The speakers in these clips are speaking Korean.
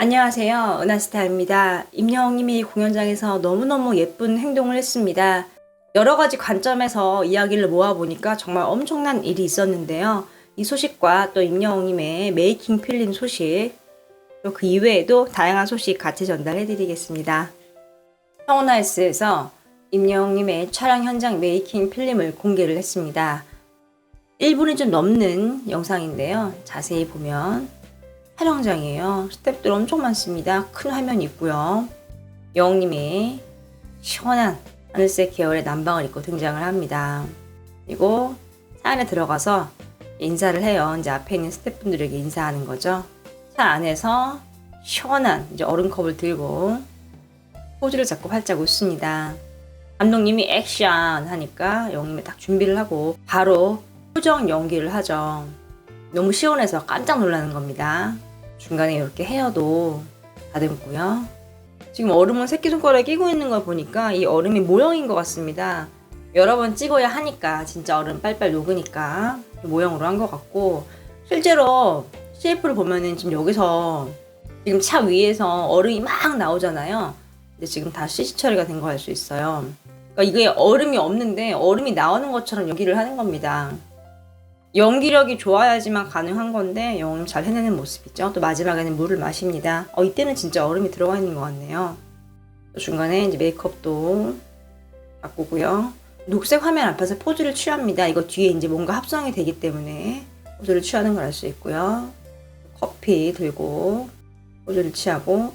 안녕하세요. 은하스타입니다. 임영웅님이 공연장에서 너무너무 예쁜 행동을 했습니다. 여러 가지 관점에서 이야기를 모아보니까 정말 엄청난 일이 있었는데요. 이 소식과 또 임영웅님의 메이킹 필름 소식, 또 그 이외에도 다양한 소식 같이 전달해드리겠습니다. 성원하이스에서 임영웅님의 촬영 현장 메이킹 필름을 공개를 했습니다. 1분이 좀 넘는 영상인데요. 자세히 보면 촬영장이에요. 스탭들 엄청 많습니다. 큰 화면이 있고요. 영웅님이 시원한 하늘색 계열의 남방을 입고 등장을 합니다. 그리고 차 안에 들어가서 인사를 해요. 이제 앞에 있는 스태프분들에게 인사하는 거죠. 차 안에서 시원한 이제 얼음컵을 들고 포즈를 잡고 활짝 웃습니다. 감독님이 액션 하니까 영웅님이 딱 준비를 하고 바로 표정 연기를 하죠. 너무 시원해서 깜짝 놀라는 겁니다. 중간에 이렇게 헤어도 다듬고요. 지금 얼음을 새끼손가락에 끼고 있는 걸 보니까 이 얼음이 모형인 것 같습니다. 여러 번 찍어야 하니까 진짜 얼음 빨빨 녹으니까 모형으로 한 것 같고 실제로 CF를 보면은 지금 여기서 지금 차 위에서 얼음이 막 나오잖아요. 근데 지금 다 CC 처리가 된 거 알 수 있어요. 그러니까 이게 얼음이 없는데 얼음이 나오는 것처럼 연기를 하는 겁니다. 연기력이 좋아야지만 가능한 건데 영웅 잘 해내는 모습이죠. 또 마지막에는 물을 마십니다. 어 이때는 진짜 얼음이 들어가 있는 것 같네요. 또 중간에 이제 메이크업도 바꾸고요. 녹색 화면 앞에서 포즈를 취합니다. 이거 뒤에 이제 뭔가 합성이 되기 때문에 포즈를 취하는 걸 알 수 있고요. 커피 들고 포즈를 취하고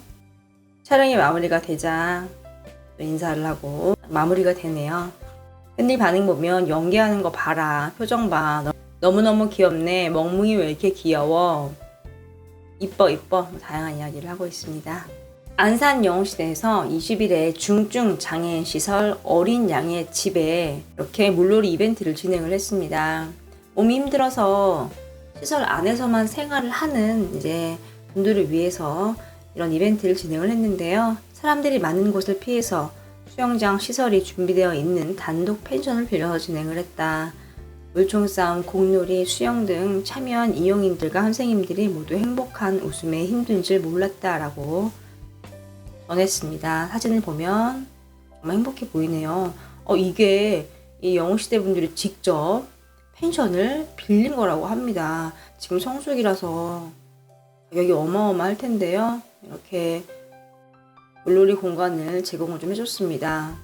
촬영이 마무리가 되자 또 인사를 하고 마무리가 되네요. 팬들 반응 보면 연기하는 거 봐라 표정 봐 너무너무 귀엽네 멍뭉이 왜 이렇게 귀여워 이뻐 이뻐 뭐 다양한 이야기를 하고 있습니다. 안산 영웅시대에서 20일에 중증 장애인 시설 어린 양의 집에 이렇게 물놀이 이벤트를 진행을 했습니다. 몸이 힘들어서 시설 안에서만 생활을 하는 이제 분들을 위해서 이런 이벤트를 진행을 했는데요. 사람들이 많은 곳을 피해서 수영장 시설이 준비되어 있는 단독 펜션을 빌려서 진행을 했다. 물총 싸움, 공놀이, 수영 등 참여한 이용인들과 선생님들이 모두 행복한 웃음에 힘든 줄 몰랐다라고 전했습니다. 사진을 보면 정말 행복해 보이네요. 어, 이게 이 영웅시대 분들이 직접 펜션을 빌린 거라고 합니다. 지금 성수기라서 가격이 어마어마할 텐데요. 이렇게 물놀이 공간을 제공을 좀 해줬습니다.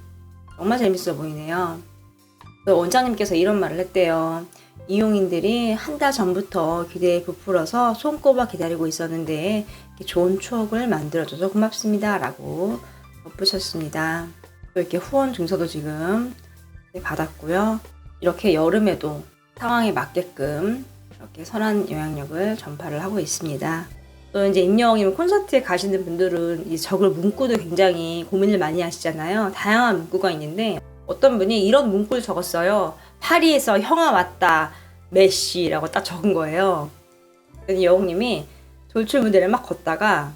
정말 재밌어 보이네요. 원장님께서 이런 말을 했대요. 이용인들이 한 달 전부터 기대에 부풀어서 손꼽아 기다리고 있었는데 좋은 추억을 만들어줘서 고맙습니다. 라고 덧붙였습니다. 또 이렇게 후원 증서도 지금 받았고요. 이렇게 여름에도 상황에 맞게끔 이렇게 선한 영향력을 전파를 하고 있습니다. 또 이제 임영웅님 콘서트에 가시는 분들은 이 적을 문구도 굉장히 고민을 많이 하시잖아요. 다양한 문구가 있는데 어떤 분이 이런 문구를 적었어요. 파리에서 형아 왔다. 메시라고 딱 적은 거예요. 영웅님이 돌출 무대를 막 걷다가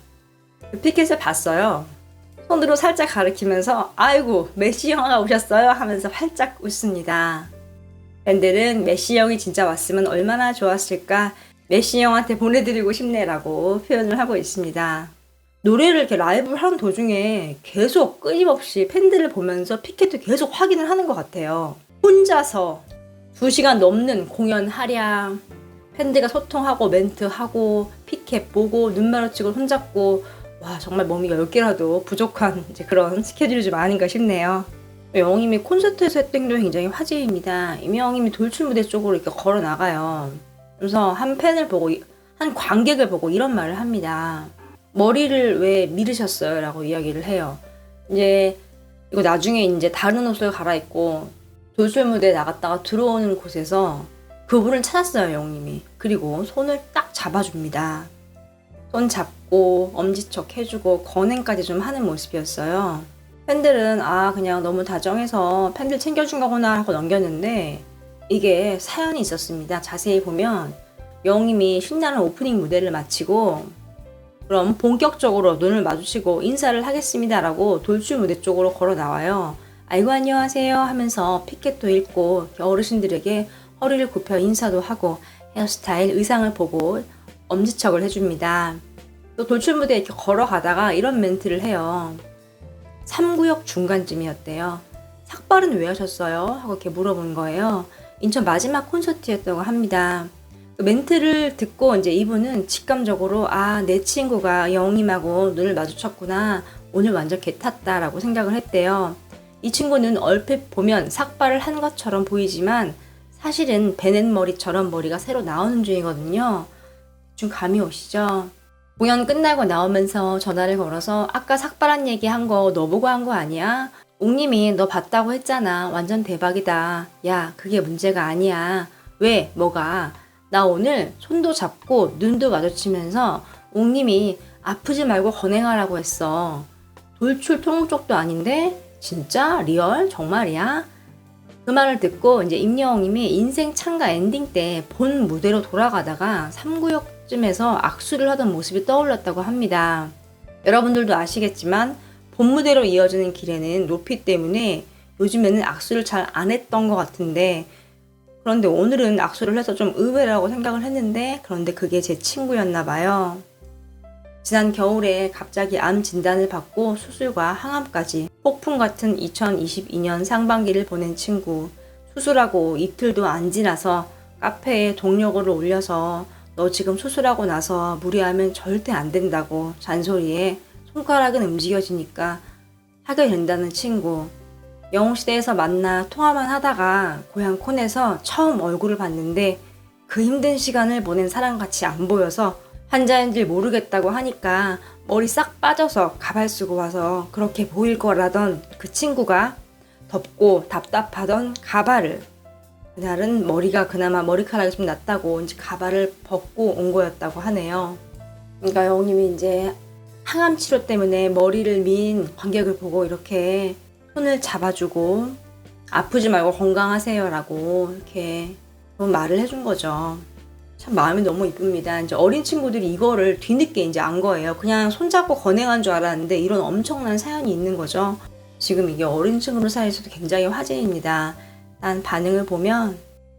그 피켓을 봤어요. 손으로 살짝 가리키면서 아이고 메시 형아가 오셨어요 하면서 활짝 웃습니다. 밴들은 메시 형이 진짜 왔으면 얼마나 좋았을까 메시 형한테 보내드리고 싶네라고 표현을 하고 있습니다. 노래를 이렇게 라이브를 하는 도중에 계속 끊임없이 팬들을 보면서 피켓도 계속 확인을 하는 것 같아요. 혼자서 2시간 넘는 공연 하량, 팬들과 소통하고 멘트하고 피켓 보고 눈 마주치고 손잡고 와 정말 몸이 10개라도 부족한 이제 그런 스케줄이 좀 아닌가 싶네요. 영임이 콘서트에서 했던 행동이 굉장히 화제입니다. 이명임이 돌출 무대 쪽으로 이렇게 걸어 나가요. 그래서 한 팬을 보고 한 관객을 보고 이런 말을 합니다. 머리를 왜 미르셨어요? 라고 이야기를 해요. 이제 이거 나중에 이제 다른 옷을 갈아입고 돌출 무대에 나갔다가 들어오는 곳에서 그분을 찾았어요, 영님이. 그리고 손을 딱 잡아줍니다. 손 잡고 엄지척 해주고 건행까지 좀 하는 모습이었어요. 팬들은 아 그냥 너무 다정해서 팬들 챙겨준 거구나 하고 넘겼는데 이게 사연이 있었습니다. 자세히 보면 영님이 신나는 오프닝 무대를 마치고 그럼 본격적으로 눈을 마주치고 인사를 하겠습니다라고 돌출 무대 쪽으로 걸어 나와요. 아이고 안녕하세요 하면서 피켓도 읽고 어르신들에게 허리를 굽혀 인사도 하고 헤어스타일 의상을 보고 엄지척을 해줍니다. 또 돌출무대에 이렇게 걸어가다가 이런 멘트를 해요. 3구역 중간쯤이었대요. 삭발은 왜 하셨어요? 하고 이렇게 물어본 거예요. 인천 마지막 콘서트였다고 합니다. 그 멘트를 듣고 이제 이분은 직감적으로 아, 내 친구가 영님하고 눈을 마주쳤구나. 오늘 완전 개탔다라고 생각을 했대요. 이 친구는 얼핏 보면 삭발을 한 것처럼 보이지만 사실은 베넷 머리처럼 머리가 새로 나오는 중이거든요. 좀 감이 오시죠? 공연 끝나고 나오면서 전화를 걸어서 아까 삭발한 얘기 한 거 너 보고 한 거 아니야? 옥님이 너 봤다고 했잖아. 완전 대박이다. 야, 그게 문제가 아니야. 왜? 뭐가? 나 오늘 손도 잡고 눈도 마주치면서 옥님이 아프지 말고 건행하라고 했어. 돌출 통로 쪽도 아닌데? 진짜? 리얼? 정말이야? 그 말을 듣고 이제 임여웅님이 인생 창가 엔딩 때 본 무대로 돌아가다가 3구역쯤에서 악수를 하던 모습이 떠올랐다고 합니다. 여러분들도 아시겠지만 본 무대로 이어지는 길에는 높이 때문에 요즘에는 악수를 잘 안 했던 것 같은데 그런데 오늘은 악수를 해서 좀 의외라고 생각을 했는데 그런데 그게 제 친구였나 봐요. 지난 겨울에 갑자기 암 진단을 받고 수술과 항암까지 폭풍 같은 2022년 상반기를 보낸 친구. 수술하고 이틀도 안 지나서 카페에 동력을 올려서 너 지금 수술하고 나서 무리하면 절대 안 된다고 잔소리에 손가락은 움직여지니까 하게 된다는 친구. 영웅시대에서 만나 통화만 하다가 고향 콘에서 처음 얼굴을 봤는데 그 힘든 시간을 보낸 사람 같이 안 보여서 환자인 줄 모르겠다고 하니까 머리 싹 빠져서 가발 쓰고 와서 그렇게 보일 거라던 그 친구가 덥고 답답하던 가발을 그날은 머리가 그나마 머리카락이 좀 났다고 이제 가발을 벗고 온 거였다고 하네요. 그러니까 영웅님이 이제 항암 치료 때문에 머리를 민 관객을 보고 이렇게 손을 잡아주고 아프지 말고 건강하세요라고 이렇게 그런 말을 해준 거죠. 참 마음이 너무 이쁩니다. 이제 어린 친구들이 이거를 뒤늦게 이제 안 거예요. 그냥 손잡고 건행한 줄 알았는데 이런 엄청난 사연이 있는 거죠. 지금 이게 어린 친구들 사이에서도 굉장히 화제입니다. 난 반응을 보면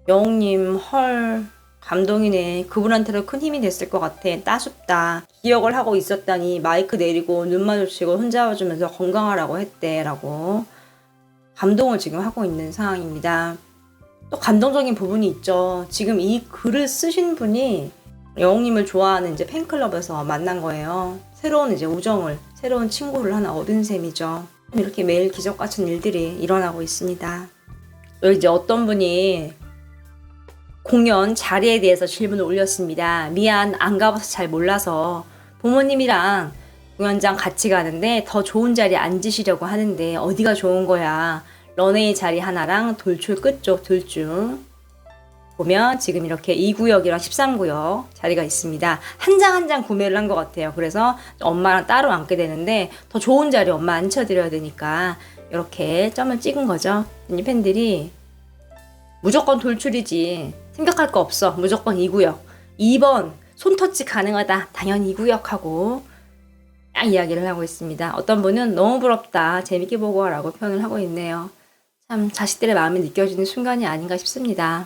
영웅님 헐 감동이네. 그분한테도 큰 힘이 됐을 것 같아. 따숩다. 기억을 하고 있었다니 마이크 내리고 눈 마주치고 혼잡아주면서 건강하라고 했대 라고 감동을 지금 하고 있는 상황입니다. 또 감동적인 부분이 있죠. 지금 이 글을 쓰신 분이 영웅님을 좋아하는 이제 팬클럽에서 만난 거예요. 새로운 이제 우정을, 새로운 친구를 하나 얻은 셈이죠. 이렇게 매일 기적 같은 일들이 일어나고 있습니다. 또 이제 어떤 분이 공연 자리에 대해서 질문을 올렸습니다. 미안, 안 가봐서 잘 몰라서 부모님이랑 공연장 같이 가는데 더 좋은 자리에 앉으시려고 하는데 어디가 좋은 거야? 런웨이 자리 하나랑 돌출 끝쪽 둘 중 보면 지금 이렇게 2구역이랑 13구역 자리가 있습니다. 한 장 한 장 구매를 한 것 같아요. 그래서 엄마랑 따로 앉게 되는데 더 좋은 자리 엄마 앉혀드려야 되니까 이렇게 점을 찍은 거죠. 이 팬들이 무조건 돌출이지. 생각할 거 없어. 무조건 2구역. 2번 손터치 가능하다. 당연히 2구역 하고 딱 이야기를 하고 있습니다. 어떤 분은 너무 부럽다. 재밌게 보고 와라고 표현을 하고 있네요. 참 자식들의 마음이 느껴지는 순간이 아닌가 싶습니다.